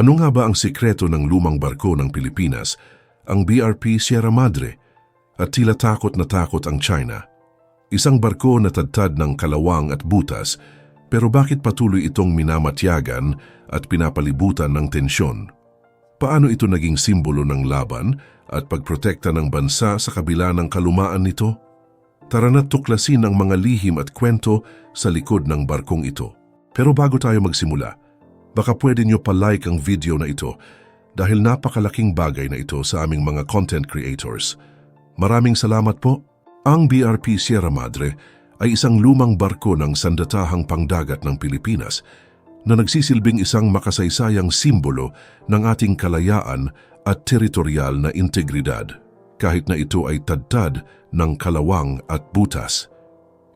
Ano nga ba ang sikreto ng lumang barko ng Pilipinas, ang BRP Sierra Madre, at tila takot na takot ang China? Isang barko na tadtad ng kalawang at butas, pero bakit patuloy itong minamatyagan at pinapalibutan ng tensyon? Paano ito naging simbolo ng laban at pagprotekta ng bansa sa kabila ng kalumaan nito? Tara na't tuklasin ang mga lihim at kwento sa likod ng barkong ito. Pero bago tayo magsimula, baka pwede nyo pa-like ang video na ito dahil napakalaking bagay na ito sa aming mga content creators. Maraming salamat po. Ang BRP Sierra Madre ay isang lumang barko ng sandatahang pangdagat ng Pilipinas na nagsisilbing isang makasaysayang simbolo ng ating kalayaan at teritorial na integridad, kahit na ito ay tadtad ng kalawang at butas.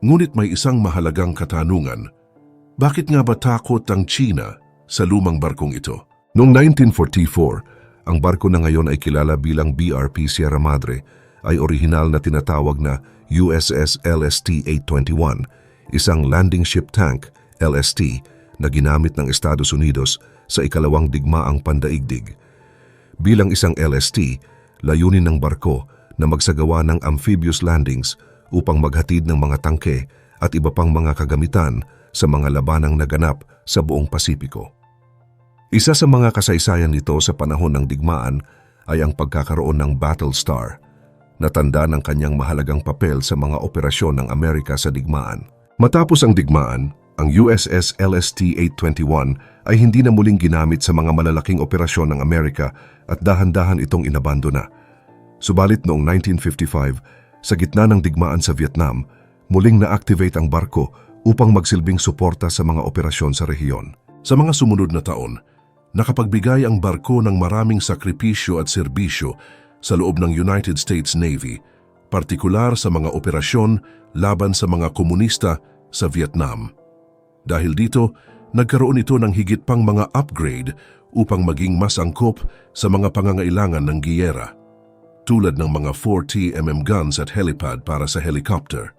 Ngunit may isang mahalagang katanungan. Bakit nga ba takot ang China sa lumang barkong ito? Noong 1944, ang barko na ngayon ay kilala bilang BRP Sierra Madre ay orihinal na tinatawag na USS LST-821, isang landing ship tank, LST, na ginamit ng Estados Unidos sa ikalawang digmaang pandaigdig. Bilang isang LST, layunin ng barko na magsagawa ng amphibious landings upang maghatid ng mga tangke at iba pang mga kagamitan sa mga labanang naganap sa buong Pasipiko. Isa sa mga kasaysayan nito sa panahon ng digmaan ay ang pagkakaroon ng Battle Star, na tanda ng kanyang mahalagang papel sa mga operasyon ng Amerika sa digmaan. Matapos ang digmaan, ang USS LST-821 ay hindi na muling ginamit sa mga malalaking operasyon ng Amerika at dahan-dahan itong inabandona. Subalit noong 1955, sa gitna ng digmaan sa Vietnam, muling na-activate ang barko upang magsilbing suporta sa mga operasyon sa rehiyon. Sa mga sumunod na taon, nakapagbigay ang barko ng maraming sakripisyo at serbisyo sa loob ng United States Navy, partikular sa mga operasyon laban sa mga komunista sa Vietnam. Dahil dito, nagkaroon ito ng higit pang mga upgrade upang maging mas angkop sa mga pangangailangan ng giyera, tulad ng mga 40mm guns at helipad para sa helicopter.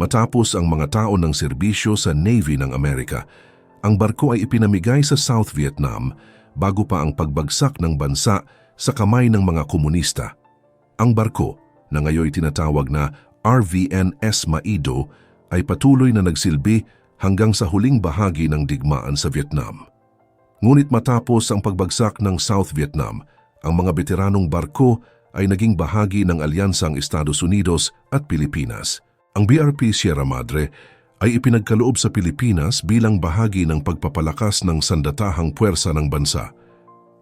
Matapos ang mga taon ng serbisyo sa Navy ng Amerika, ang barko ay ipinamigay sa South Vietnam bago pa ang pagbagsak ng bansa sa kamay ng mga komunista. Ang barko, na ngayon tinatawag na RVNS Maido, ay patuloy na nagsilbi hanggang sa huling bahagi ng digmaan sa Vietnam. Ngunit matapos ang pagbagsak ng South Vietnam, ang mga veteranong barko ay naging bahagi ng alyansang Estados Unidos at Pilipinas. Ang BRP Sierra Madre ay ipinagkaloob sa Pilipinas bilang bahagi ng pagpapalakas ng sandatahang puwersa ng bansa.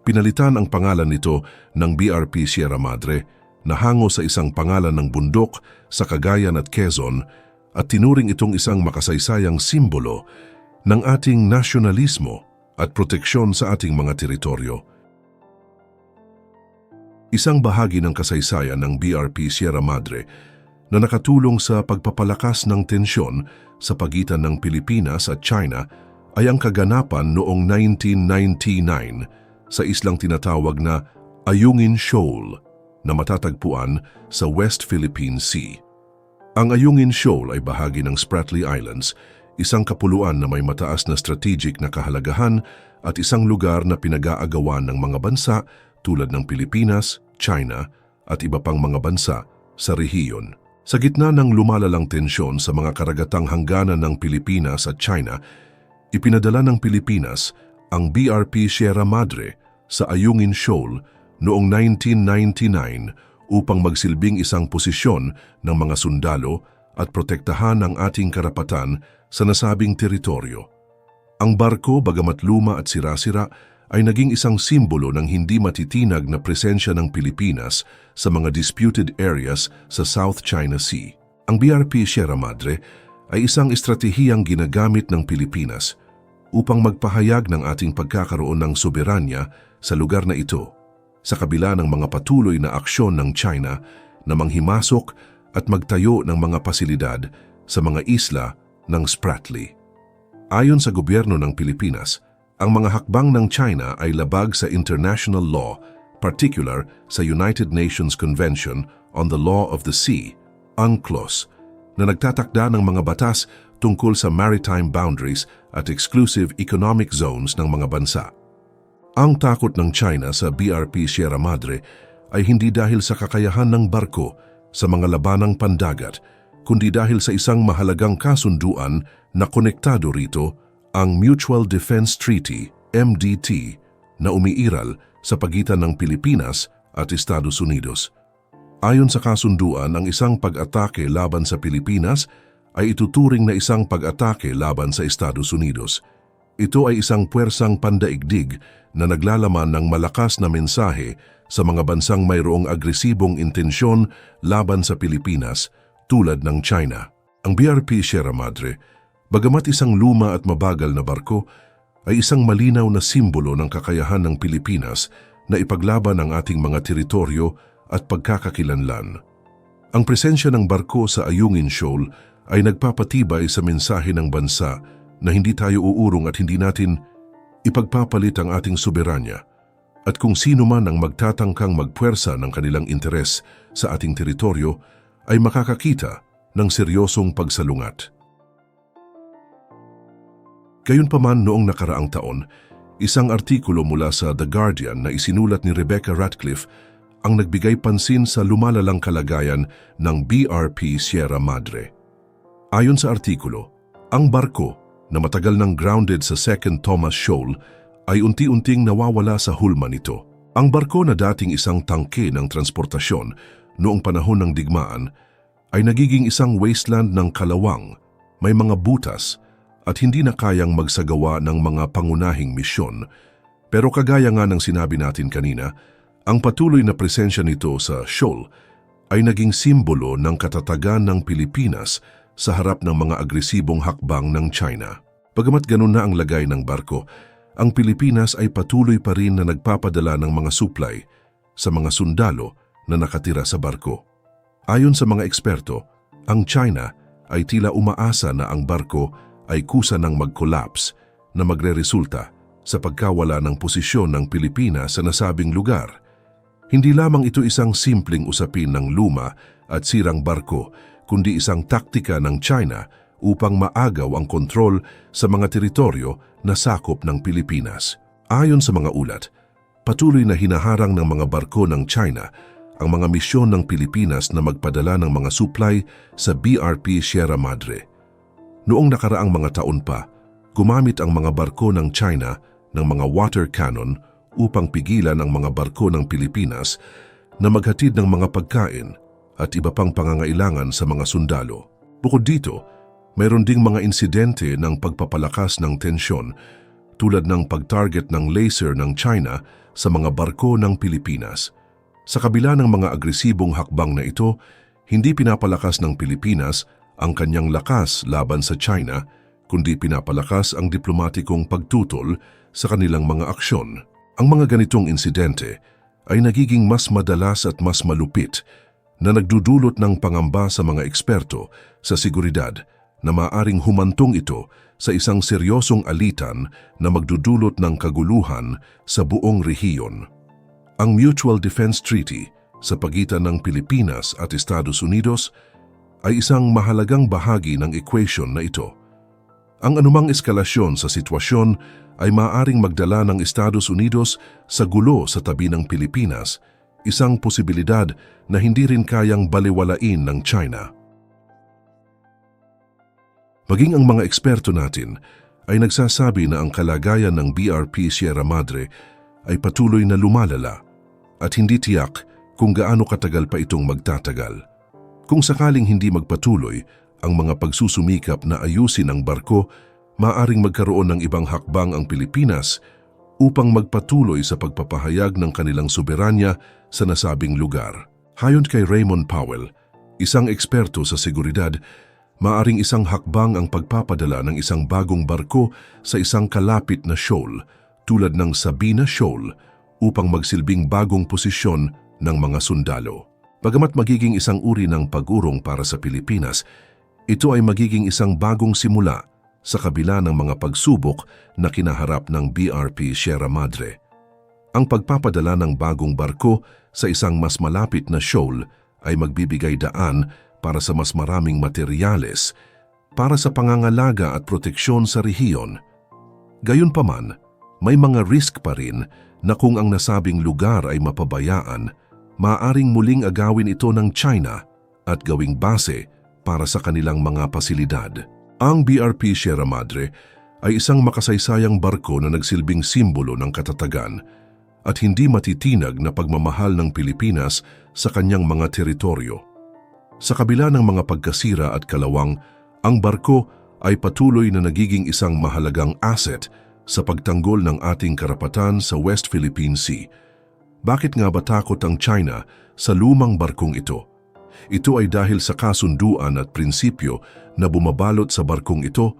Pinalitan ang pangalan nito ng BRP Sierra Madre na hango sa isang pangalan ng bundok sa Cagayan at Quezon at tinuring itong isang makasaysayang simbolo ng ating nasyonalismo at proteksyon sa ating mga teritoryo. Isang bahagi ng kasaysayan ng BRP Sierra Madre na nakatulong sa pagpapalakas ng tensyon sa pagitan ng Pilipinas at China ay ang kaganapan noong 1999 sa islang tinatawag na Ayungin Shoal na matatagpuan sa West Philippine Sea. Ang Ayungin Shoal ay bahagi ng Spratly Islands, isang kapuluan na may mataas na strategic na kahalagahan at isang lugar na pinag-aagawan ng mga bansa tulad ng Pilipinas, China at iba pang mga bansa sa rehiyon. Sa gitna ng lumalalang tensyon sa mga karagatang hangganan ng Pilipinas at China, ipinadala ng Pilipinas ang BRP Sierra Madre sa Ayungin Shoal noong 1999 upang magsilbing isang posisyon ng mga sundalo at protektahan ang ating karapatan sa nasabing teritoryo. Ang barko, bagamat luma at sira-sira, ay naging isang simbolo ng hindi matitinag na presensya ng Pilipinas sa mga disputed areas sa South China Sea. Ang BRP Sierra Madre ay isang estratehiyang ginagamit ng Pilipinas upang magpahayag ng ating pagkakaroon ng soberanya sa lugar na ito sa kabila ng mga patuloy na aksyon ng China na manghimasok at magtayo ng mga pasilidad sa mga isla ng Spratly. Ayon sa gobyerno ng Pilipinas, ang mga hakbang ng China ay labag sa international law, particular sa United Nations Convention on the Law of the Sea, UNCLOS, na nagtatakda ng mga batas tungkol sa maritime boundaries at exclusive economic zones ng mga bansa. Ang takot ng China sa BRP Sierra Madre ay hindi dahil sa kakayahan ng barko sa mga labanang pandagat, kundi dahil sa isang mahalagang kasunduan na konektado rito ang Mutual Defense Treaty, MDT, na umiiral sa pagitan ng Pilipinas at Estados Unidos. Ayon sa kasunduan, ang isang pag-atake laban sa Pilipinas ay ituturing na isang pag-atake laban sa Estados Unidos. Ito ay isang puwersang pandaigdig na naglalaman ng malakas na mensahe sa mga bansang mayroong agresibong intensyon laban sa Pilipinas tulad ng China. Ang BRP Sierra Madre, bagamat isang luma at mabagal na barko, ay isang malinaw na simbolo ng kakayahan ng Pilipinas na ipaglaban ang ating mga teritoryo at pagkakakilanlan. Ang presensya ng barko sa Ayungin Shoal ay nagpapatibay sa mensahe ng bansa na hindi tayo uurong at hindi natin ipagpapalit ang ating soberanya at kung sino man ang magtatangkang magpuwersa ng kanilang interes sa ating teritoryo ay makakakita ng seryosong pagsalungat. Gayunpaman noong nakaraang taon, isang artikulo mula sa The Guardian na isinulat ni Rebecca Ratcliffe ang nagbigay pansin sa lumalalang kalagayan ng BRP Sierra Madre. Ayon sa artikulo, ang barko na matagal nang grounded sa Second Thomas Shoal ay unti-unting nawawala sa hulma nito. Ang barko na dating isang tangke ng transportasyon noong panahon ng digmaan ay nagiging isang wasteland ng kalawang, may mga butas at hindi na kayang magsagawa ng mga pangunahing misyon. Pero kagaya nga ng sinabi natin kanina, ang patuloy na presensya nito sa shoal ay naging simbolo ng katatagan ng Pilipinas sa harap ng mga agresibong hakbang ng China. Pagamat ganun na ang lagay ng barko, ang Pilipinas ay patuloy pa rin na nagpapadala ng mga supply sa mga sundalo na nakatira sa barko. Ayon sa mga eksperto, ang China ay tila umaasa na ang barko ay kusa ng mag-collapse na magre-resulta sa pagkawala ng posisyon ng Pilipinas sa nasabing lugar. Hindi lamang ito isang simpleng usapin ng luma at sirang barko, kundi isang taktika ng China upang maagaw ang kontrol sa mga teritoryo na sakop ng Pilipinas. Ayon sa mga ulat, patuloy na hinaharang ng mga barko ng China ang mga misyon ng Pilipinas na magpadala ng mga supply sa BRP Sierra Madre. Noong nakaraang mga taon pa, gumamit ang mga barko ng China ng mga water cannon upang pigilan ang mga barko ng Pilipinas na maghatid ng mga pagkain at iba pang pangangailangan sa mga sundalo. Bukod dito, mayroon ding mga insidente ng pagpapalakas ng tensyon tulad ng pag-target ng laser ng China sa mga barko ng Pilipinas. Sa kabila ng mga agresibong hakbang na ito, hindi pinapalakas ng Pilipinas ang kanyang lakas laban sa China, kundi pinapalakas ang diplomatikong pagtutol sa kanilang mga aksyon. Ang mga ganitong insidente ay nagiging mas madalas at mas malupit na nagdudulot ng pangamba sa mga eksperto sa seguridad na maaring humantong ito sa isang seryosong alitan na magdudulot ng kaguluhan sa buong rehiyon. Ang Mutual Defense Treaty sa pagitan ng Pilipinas at Estados Unidos ay isang mahalagang bahagi ng equation na ito. Ang anumang eskalasyon sa sitwasyon ay maaring magdala ng Estados Unidos sa gulo sa tabi ng Pilipinas, isang posibilidad na hindi rin kayang baliwalain ng China. Maging ang mga eksperto natin ay nagsasabi na ang kalagayan ng BRP Sierra Madre ay patuloy na lumalala at hindi tiyak kung gaano katagal pa itong magtatagal. Kung sakaling hindi magpatuloy ang mga pagsusumikap na ayusin ang barko, maaring magkaroon ng ibang hakbang ang Pilipinas upang magpatuloy sa pagpapahayag ng kanilang soberanya sa nasabing lugar. Hayon kay Raymond Powell, isang eksperto sa seguridad, maaring isang hakbang ang pagpapadala ng isang bagong barko sa isang kalapit na shoal tulad ng Sabina Shoal upang magsilbing bagong posisyon ng mga sundalo. Bagamat magiging isang uri ng pag-urong para sa Pilipinas, ito ay magiging isang bagong simula sa kabila ng mga pagsubok na kinaharap ng BRP Sierra Madre. Ang pagpapadala ng bagong barko sa isang mas malapit na shoal ay magbibigay daan para sa mas maraming materyales para sa pangangalaga at proteksyon sa rehiyon. Gayunpaman, may mga risk pa rin na kung ang nasabing lugar ay mapabayaan, maaring muling agawin ito ng China at gawing base para sa kanilang mga pasilidad. Ang BRP Sierra Madre ay isang makasaysayang barko na nagsilbing simbolo ng katatagan at hindi matitinag na pagmamahal ng Pilipinas sa kanyang mga teritoryo. Sa kabila ng mga pagkasira at kalawang, ang barko ay patuloy na nagiging isang mahalagang asset sa pagtanggol ng ating karapatan sa West Philippine Sea. Bakit nga ba takot ang China sa lumang barkong ito? Ito ay dahil sa kasunduan at prinsipyo na bumabalot sa barkong ito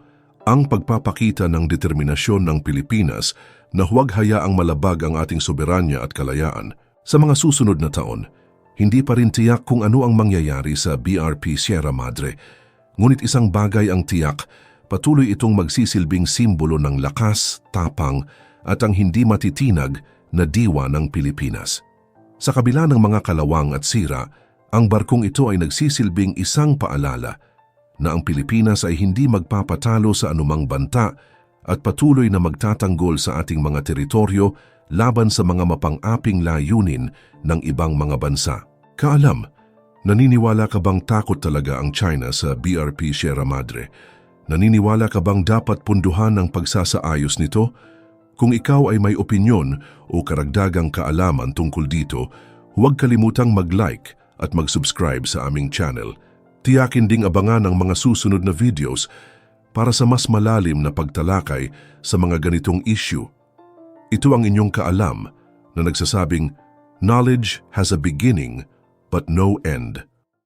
ang pagpapakita ng determinasyon ng Pilipinas na huwag hayaang malabag ang ating soberanya at kalayaan. Sa mga susunod na taon, hindi pa rin tiyak kung ano ang mangyayari sa BRP Sierra Madre. Ngunit isang bagay ang tiyak, patuloy itong magsisilbing simbolo ng lakas, tapang at ang hindi matitinag na diwa ng Pilipinas. Sa kabila ng mga kalawang at sira, ang barkong ito ay nagsisilbing isang paalala na ang Pilipinas ay hindi magpapatalo sa anumang banta at patuloy na magtatanggol sa ating mga teritoryo laban sa mga mapang-aping layunin ng ibang mga bansa. Kaalam, naniniwala ka bang takot talaga ang China sa BRP Sierra Madre? Naniniwala ka bang dapat punduhan ang pagsasaayos nito? Kung ikaw ay may opinyon o karagdagang kaalaman tungkol dito, huwag kalimutang mag-like at mag-subscribe sa aming channel. Tiyakin ding abangan ang mga susunod na videos para sa mas malalim na pagtalakay sa mga ganitong issue. Ito ang inyong kaalam na nagsasabing, Knowledge has a beginning but no end.